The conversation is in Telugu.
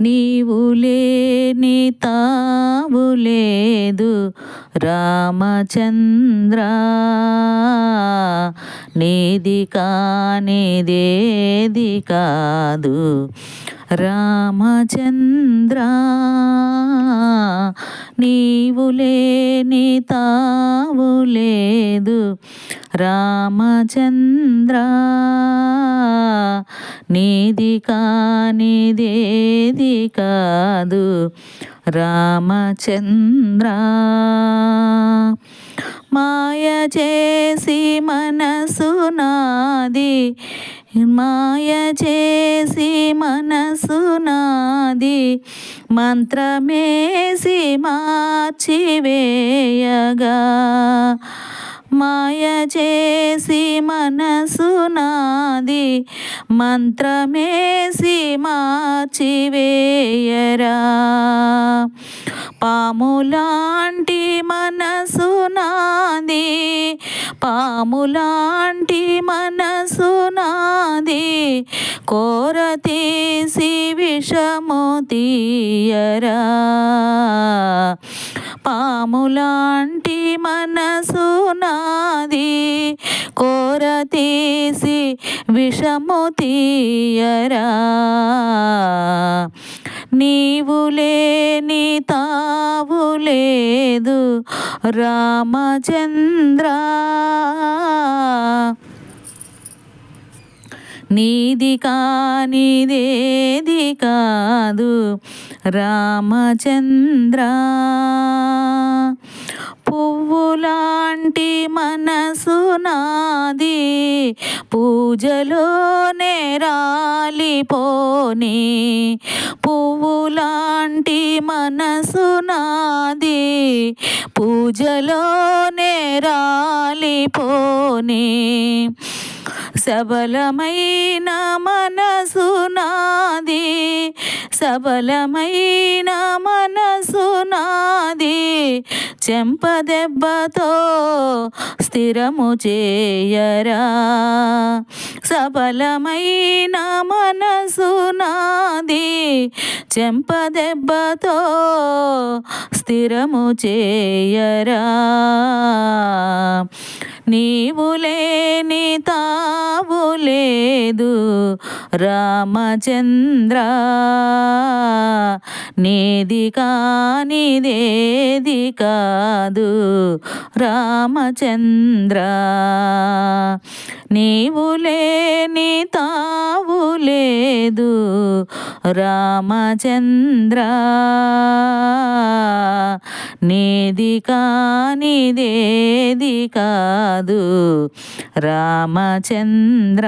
నీవు లేని తావు లేదు. రామచంద్ర నీది కానిదేది కాదు. రామచంద్ర నీవు లేని తావు లేదు. రామచంద్ర నీది కానిదేది కాదు రామచంద్ర. మాయ చేసి మనసు నాది మాయ చేసి మనసు నాది మంత్రమేసి మార్చివేయగా. మాయ చేసి మనసు నాది మంత్రమేసి మార్చివేయరా. పాములాంటి మనసు నాది పాములాంటి మనసు నాది కోర తీసి విషము తీయరా. పాములాంటి మనసు నాది. కోర తీసి విషము తీయరా. నీవు లేని తావు లేదు. రామచంద్ర నీది కానిదేది కాదు. రామచంద్ర పువ్వులాంటి మనసు నాది. పూజలోనే రాలిపోని పువ్వులాంటి మనసు నాది. పూజలోనే రాలిపోని సబలమైన మనసు నాది. సబలమైన మనసు నాది. చెంపదెబ్బతో స్థిరము చేయరా. సబలమైన మనసు నాది. చెంపదెబ్బతో స్థిరము చేయరా. నీవు లేని తా లేదు. రామచంద్ర నీది కానిదేది కాదు. రామచంద్ర నీవు లేని తావు లేదు. రామచంద్ర నీది కానిదేది కాదు. రామచంద్ర.